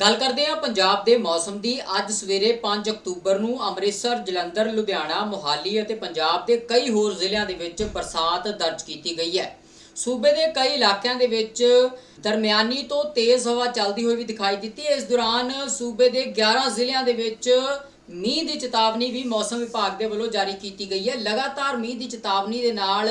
ਗੱਲ ਕਰਦੇ ਹਾਂ ਪੰਜਾਬ ਦੇ ਮੌਸਮ ਦੀ। ਅੱਜ ਸਵੇਰੇ 5 ਅਕਤੂਬਰ ਨੂੰ ਅੰਮ੍ਰਿਤਸਰ, ਜਲੰਧਰ, ਲੁਧਿਆਣਾ, ਮੋਹਾਲੀ ਅਤੇ ਪੰਜਾਬ ਦੇ ਕਈ ਹੋਰ ਜ਼ਿਲ੍ਹਿਆਂ ਦੇ ਵਿੱਚ ਬਰਸਾਤ ਦਰਜ ਕੀਤੀ ਗਈ ਹੈ। ਸੂਬੇ ਦੇ ਕਈ ਇਲਾਕਿਆਂ ਦੇ ਵਿੱਚ ਦਰਮਿਆਨੀ ਤੋਂ ਤੇਜ਼ ਹਵਾ ਚੱਲਦੀ ਹੋਈ ਵੀ ਦਿਖਾਈ ਦਿੱਤੀ। ਇਸ ਦੌਰਾਨ ਸੂਬੇ ਦੇ 11 ਜ਼ਿਲ੍ਹਿਆਂ ਦੇ ਵਿੱਚ ਮੀਂਹ ਦੀ ਚੇਤਾਵਨੀ ਵੀ ਮੌਸਮ ਵਿਭਾਗ ਦੇ ਵੱਲੋਂ ਜਾਰੀ ਕੀਤੀ ਗਈ ਹੈ। ਲਗਾਤਾਰ ਮੀਂਹ ਦੀ ਚੇਤਾਵਨੀ ਦੇ ਨਾਲ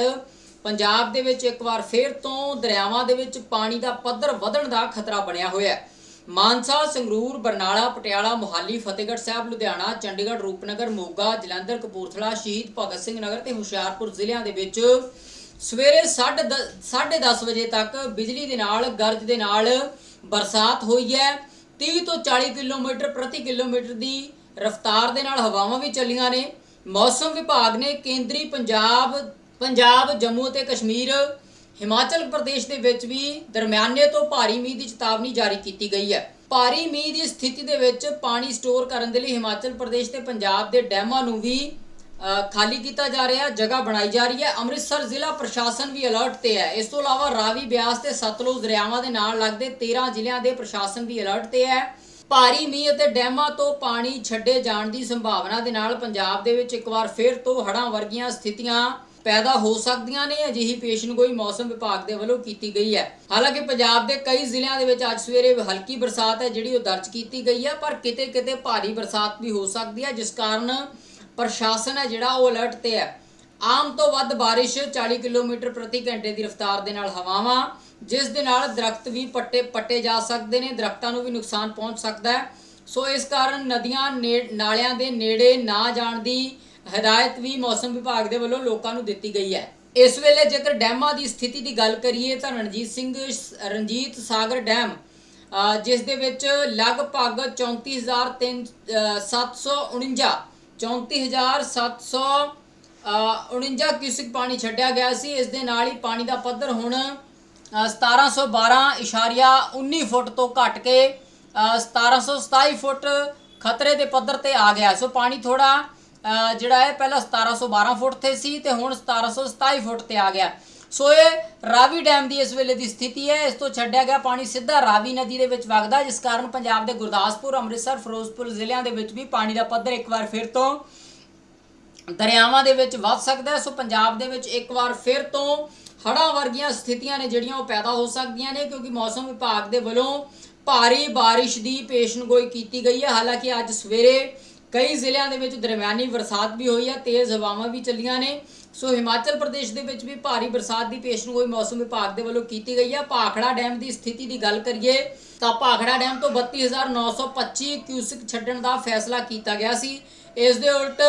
ਪੰਜਾਬ ਦੇ ਵਿੱਚ ਇੱਕ ਵਾਰ ਫੇਰ ਤੋਂ ਦਰਿਆਵਾਂ ਦੇ ਵਿੱਚ ਪਾਣੀ ਦਾ ਪੱਧਰ ਵਧਣ ਦਾ ਖਤਰਾ ਬਣਿਆ ਹੋਇਆ ਹੈ। ਮਾਨਸਾ, ਸੰਗਰੂਰ, ਬਰਨਾਲਾ, ਪਟਿਆਲਾ, ਮੋਹਾਲੀ, ਫਤਿਹਗੜ੍ਹ ਸਾਹਿਬ, ਲੁਧਿਆਣਾ, ਚੰਡੀਗੜ੍ਹ, ਰੂਪਨਗਰ, ਮੋਗਾ, ਜਲੰਧਰ, ਕਪੂਰਥਲਾ, ਸ਼ਹੀਦ ਭਗਤ ਸਿੰਘ ਨਗਰ ਤੇ ਹੁਸ਼ਿਆਰਪੁਰ ਜ਼ਿਲ੍ਹਿਆਂ ਦੇ ਵਿੱਚ ਸਵੇਰੇ 10:30 ਵਜੇ ਤੱਕ ਬਿਜਲੀ ਦੇ ਨਾਲ, ਗਰਜ ਦੇ ਨਾਲ ਬਰਸਾਤ ਹੋਈ ਹੈ। 30 ਤੋਂ 40 ਕਿਲੋਮੀਟਰ ਪ੍ਰਤੀ ਕਿਲੋਮੀਟਰ ਦੀ ਰਫ਼ਤਾਰ ਦੇ ਨਾਲ ਹਵਾਵਾਂ ਵੀ ਚੱਲੀਆਂ ਨੇ। ਮੌਸਮ ਵਿਭਾਗ ਨੇ ਕੇਂਦਰੀ ਪੰਜਾਬ ਪੰਜਾਬ, ਜੰਮੂ ਅਤੇ ਕਸ਼ਮੀਰ ਹਿਮਾਚਲ ਪ੍ਰਦੇਸ਼ ਦੇ ਵਿੱਚ ਵੀ ਦਰਮਿਆਨੇ ਤੋਂ ਭਾਰੀ ਮੀਂਹ ਦੀ ਚੇਤਾਵਨੀ ਜਾਰੀ ਕੀਤੀ ਗਈ ਹੈ। ਭਾਰੀ ਮੀਂਹ ਦੀ ਸਥਿਤੀ ਦੇ ਵਿੱਚ ਪਾਣੀ ਸਟੋਰ ਕਰਨ ਦੇ ਲਈ ਹਿਮਾਚਲ ਪ੍ਰਦੇਸ਼ ਤੇ ਪੰਜਾਬ ਦੇ ਡੈਮਾਂ ਨੂੰ ਵੀ ਖਾਲੀ ਕੀਤਾ ਜਾ ਰਿਹਾ, ਜਗ੍ਹਾ ਬਣਾਈ ਜਾ ਰਹੀ ਹੈ। ਅੰਮ੍ਰਿਤਸਰ ਜ਼ਿਲ੍ਹਾ ਪ੍ਰਸ਼ਾਸਨ ਵੀ ਅਲਰਟ ਤੇ ਹੈ। ਇਸ ਤੋਂ ਇਲਾਵਾ ਰਾਵੀ ਬਿਆਸ ਤੇ ਸਤਲੁਜ ਦਰਿਆਵਾਂ ਦੇ ਨਾਲ ਲੱਗਦੇ 13 ਜ਼ਿਲ੍ਹਿਆਂ ਦੇ ਪ੍ਰਸ਼ਾਸਨ ਵੀ ਅਲਰਟ ਤੇ ਹੈ। ਭਾਰੀ ਮੀਂਹ ਅਤੇ ਡੈਮਾਂ ਤੋਂ ਪਾਣੀ ਛੱਡੇ ਜਾਣ ਦੀ ਸੰਭਾਵਨਾ ਦੇ ਨਾਲ ਪੰਜਾਬ ਦੇ ਵਿੱਚ ਇੱਕ ਵਾਰ ਫਿਰ ਤੋਂ ਹੜ੍ਹਾਂ ਵਰਗੀਆਂ ਸਥਿਤੀਆਂ ਪੈਦਾ ਹੋ ਸਕਦੀਆਂ ਨੇ, ਅਜਿਹੀ ਪੇਸ਼ਨਗੋਈ ਮੌਸਮ ਵਿਭਾਗ ਦੇ ਵੱਲੋਂ ਕੀਤੀ ਗਈ ਹੈ। ਹਾਲਾਂਕਿ ਪੰਜਾਬ ਦੇ ਕਈ ਜ਼ਿਲ੍ਹਿਆਂ ਦੇ ਵਿੱਚ ਅੱਜ ਸਵੇਰੇ ਹਲਕੀ ਬਰਸਾਤ ਹੈ, ਜਿਹੜੀ ਉਹ ਦਰਜ ਕੀਤੀ ਗਈ ਹੈ, ਪਰ ਕਿਤੇ ਕਿਤੇ ਭਾਰੀ ਬਰਸਾਤ ਵੀ ਹੋ ਸਕਦੀ ਹੈ, ਜਿਸ ਕਾਰਨ ਪ੍ਰਸ਼ਾਸਨ ਹੈ, ਜਿਹੜਾ ਉਹ ਅਲਰਟ ਤੇ ਹੈ। ਆਮ ਤੋਂ ਵੱਧ ਬਾਰਿਸ਼ 40 ਕਿਲੋਮੀਟਰ ਪ੍ਰਤੀ ਘੰਟੇ ਦੀ ਰਫ਼ਤਾਰ ਦੇ ਨਾਲ ਹਵਾਵਾਂ, ਜਿਸ ਦੇ ਨਾਲ ਦਰਖਤ ਵੀ ਪੱਟੇ ਪੱਟੇ ਜਾ ਸਕਦੇ ਨੇ, ਦਰਖਤਾਂ ਨੂੰ ਵੀ ਨੁਕਸਾਨ ਪਹੁੰਚ ਸਕਦਾ ਹੈ। ਸੋ ਇਸ ਕਾਰਨ ਨਦੀਆਂ ਨੇ- ਨਾਲਿਆਂ ਦੇ ਨੇੜੇ ਨਾ ਜਾਣ ਦੀ ਹਦਾਇਤ ਵੀ ਮੌਸਮ ਵਿਭਾਗ ਦੇ ਵੱਲੋਂ ਲੋਕਾਂ ਨੂੰ ਦਿੱਤੀ ਗਈ ਹੈ। ਇਸ ਵੇਲੇ ਜੇਕਰ ਡੈਮਾਂ ਦੀ ਸਥਿਤੀ ਦੀ ਗੱਲ ਕਰੀਏ ਤਾਂ ਰਣਜੀਤ ਸਿੰਘ ਰਣਜੀਤ ਸਾਗਰ ਡੈਮ ਜਿਸ ਦੇ ਵਿੱਚ ਲਗਭਗ 34749 34749 49 ਕਿਊਸਿਕ ਪਾਣੀ ਛੱਡਿਆ ਗਿਆ ਸੀ। ਇਸ ਦੇ ਨਾਲ ਹੀ ਪਾਣੀ ਦਾ ਪੱਧਰ ਹੁਣ ਅ, 1712.19 ਫੁੱਟ ਤੋਂ ਘਟ ਕੇ ਅ, 1727 ਫੁੱਟ ਖਤਰੇ ਦੇ ਪੱਧਰ ਤੇ ਆ ਗਿਆ। ਸੋ ਪਾਣੀ ਥੋੜਾ ਜਿਹੜਾ ਹੈ ਪਹਿਲਾਂ 1712 ਫੁੱਟ ਤੇ ਸੀ ਤੇ ਹੁਣ 1727 ਫੁੱਟ ਤੇ ਆ ਗਿਆ। ਸੋ ਇਹ ਰਾਵੀ ਡੈਮ ਦੀ ਇਸ ਵੇਲੇ ਦੀ ਸਥਿਤੀ ਹੈ। ਇਸ ਤੋਂ ਛੱਡਿਆ ਗਿਆ ਪਾਣੀ ਸਿੱਧਾ ਰਾਵੀ ਨਦੀ ਦੇ ਵਿੱਚ ਵਗਦਾ, ਜਿਸ ਕਾਰਨ ਪੰਜਾਬ ਦੇ ਗੁਰਦਾਸਪੁਰ, ਅੰਮ੍ਰਿਤਸਰ, ਫਿਰੋਜ਼ਪੁਰ ਜ਼ਿਲ੍ਹਿਆਂ ਦੇ ਵਿੱਚ ਵੀ ਪਾਣੀ ਦਾ ਪੱਧਰ ਇੱਕ ਵਾਰ ਫਿਰ ਤੋਂ ਦਰਿਆਵਾਂ ਦੇ ਵਿੱਚ ਵੱਧ ਸਕਦਾ ਹੈ। ਸੋ ਪੰਜਾਬ ਦੇ ਵਿੱਚ ਇੱਕ ਵਾਰ ਫਿਰ ਤੋਂ ਹੜ੍ਹਾਂ ਵਰਗੀਆਂ ਸਥਿਤੀਆਂ ਨੇ ਜਿਹੜੀਆਂ ਉਹ ਪੈਦਾ ਹੋ ਸਕਦੀਆਂ ਨੇ, ਕਿਉਂਕਿ ਮੌਸਮ ਵਿਭਾਗ ਦੇ ਵੱਲੋਂ ਭਾਰੀ ਬਾਰਿਸ਼ ਦੀ ਪੇਸ਼ਨਗੋਈ ਕੀਤੀ ਗਈ ਹੈ। ਹਾਲਾਂਕਿ ਅੱਜ ਸਵੇਰੇ ਕਈ ਜ਼ਿਲ੍ਹਿਆਂ ਦੇ ਵਿੱਚ ਦਰਮਿਆਨੀ ਬਰਸਾਤ ਵੀ ਹੋਈ ਹੈ ਤੇਜ਼ ਹਵਾਵਾਂ ਵੀ ਚੱਲੀਆਂ ਨੇ। ਸੋ ਹਿਮਾਚਲ ਪ੍ਰਦੇਸ਼ ਦੇ ਵਿੱਚ ਵੀ ਭਾਰੀ ਬਰਸਾਤ ਦੀ ਪੇਸ਼ਨਗੋਈ ਮੌਸਮ ਵਿਭਾਗ ਦੇ ਵੱਲੋਂ ਕੀਤੀ ਗਈ ਹੈ ਭਾਖੜਾ ਡੈਮ ਦੀ ਸਥਿਤੀ ਦੀ ਗੱਲ ਕਰੀਏ ਤਾਂ ਭਾਖੜਾ ਡੈਮ ਤੋਂ 32925 ਕਿਊਸਿਕ ਛੱਡਣ ਦਾ ਫੈਸਲਾ ਕੀਤਾ ਗਿਆ ਸੀ। ਇਸ ਦੇ ਉਲਟ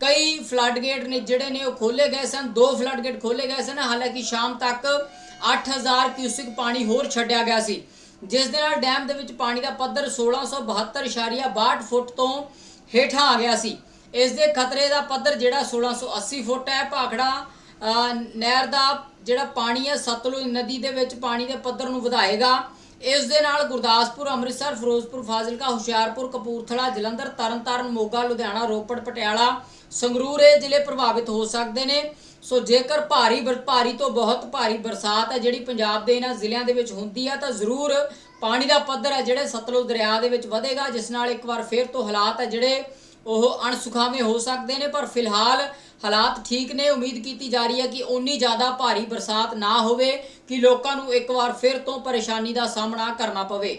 ਕਈ ਫਲੱਡ ਗੇਟ ਨੇ ਜਿਹੜੇ ਨੇ ਉਹ ਖੋਲੇ ਗਏ ਸਨ, ਦੋ ਫਲੱਡ ਗੇਟ ਖੋਲੇ ਗਏ ਸਨ। ਹਾਲਾਂਕਿ ਸ਼ਾਮ ਤੱਕ 8000 ਕਿਊਸਿਕ ਪਾਣੀ ਹੋਰ ਛੱਡਿਆ ਗਿਆ ਸੀ। ਜਿਸ ਦੇ ਨਾਲ ਡੈਮ ਦੇ ਵਿੱਚ ਪਾਣੀ ਦਾ ਪੱਧਰ 1672.62 ਫੁੱਟ ਤੋਂ ਹੇਠਾਂ ਆ ਗਿਆ ਸੀ। ਇਸ ਦੇ ਖਤਰੇ ਦਾ ਪੱਧਰ ਜਿਹੜਾ 1680 ਫੁੱਟ ਹੈ, ਭਾਖੜਾ ਨਹਿਰ ਦਾ ਜਿਹੜਾ ਪਾਣੀ ਹੈ, ਸਤਲੁਜ ਨਦੀ ਦੇ ਵਿੱਚ ਪਾਣੀ ਦੇ ਪੱਧਰ ਨੂੰ ਵਧਾਏਗਾ। ਇਸ ਦੇ ਨਾਲ ਗੁਰਦਾਸਪੁਰ, ਅੰਮ੍ਰਿਤਸਰ, ਫਿਰੋਜ਼ਪੁਰ, ਫਾਜ਼ਿਲਕਾ, ਹੁਸ਼ਿਆਰਪੁਰ, ਕਪੂਰਥਲਾ, ਜਲੰਧਰ, ਤਰਨਤਾਰਨ, ਮੋਗਾ, ਲੁਧਿਆਣਾ, ਰੋਪੜ, ਪਟਿਆਲਾ, ਸੰਗਰੂਰ ਇਹ ਜ਼ਿਲ੍ਹੇ ਪ੍ਰਭਾਵਿਤ ਹੋ ਸਕਦੇ ਨੇ। ਸੋ ਜੇਕਰ ਭਾਰੀ ਬਰ- ਭਾਰੀ ਤੋਂ ਬਹੁਤ ਭਾਰੀ ਬਰਸਾਤ ਹੈ, ਜਿਹੜੀ ਪੰਜਾਬ ਦੇ ਇਹਨਾਂ ਜ਼ਿਲ੍ਹਿਆਂ ਦੇ ਵਿੱਚ ਹੁੰਦੀ ਹੈ ਤਾਂ ਜ਼ਰੂਰ ਪਾਣੀ ਦਾ ਪੱਧਰ ਹੈ ਜਿਹੜੇ ਸਤਲੁਜ ਦਰਿਆ ਦੇ ਵਿੱਚ ਵਧੇਗਾ, ਜਿਸ ਨਾਲ ਇੱਕ ਵਾਰ ਫਿਰ ਤੋਂ ਹਾਲਾਤ ਹੈ ਜਿਹੜੇ ਉਹ ਅਣਸੁਖਾਵੇਂ ਹੋ ਸਕਦੇ ਨੇ, ਪਰ ਫਿਲਹਾਲ ਹਾਲਾਤ ਠੀਕ ਨੇ। ਉਮੀਦ ਕੀਤੀ ਜਾ ਰਹੀ ਹੈ ਕਿ ਓਨੀ ਜ਼ਿਆਦਾ ਭਾਰੀ ਬਰਸਾਤ ਨਾ ਹੋਵੇ ਕਿ ਲੋਕਾਂ ਨੂੰ ਇੱਕ ਵਾਰ ਫਿਰ ਤੋਂ ਪਰੇਸ਼ਾਨੀ ਦਾ ਸਾਹਮਣਾ ਕਰਨਾ ਪਵੇ।